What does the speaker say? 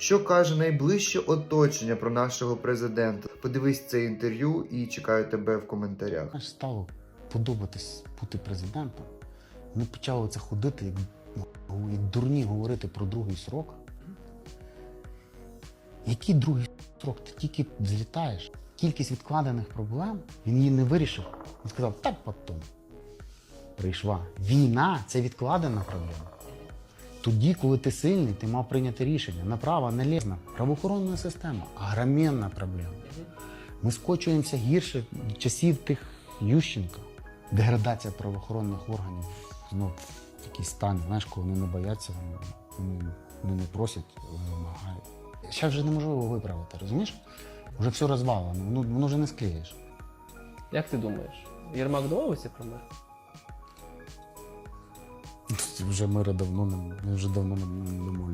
Що каже найближче оточення про нашого президента? Подивись це інтерв'ю і чекаю тебе в коментарях. Стало подобатись бути президентом. Вони почали це ходити, як, як дурні говорити про другий срок. Який другий срок? Ти тільки злітаєш. Кількість відкладених проблем він її не вирішив. Він сказав, так потім. Прийшла. Війна це відкладена проблема. Тоді, коли ти сильний, ти мав прийняти рішення. Направо, наліво. Правоохоронна система огроменна проблема. Ми скочуємося гірше часів тих Ющенка. Деградація правоохоронних органів знов в такий стан, знаєш, коли вони не бояться, вони, вони не просять, вони вимагають. Ще вже неможливо виправити, розумієш? Вже все розвалено, воно, воно вже не склеїш. Як ти думаєш, Єрмак домовився про мир? Вже мира давно не, вже давно не, не домовляються.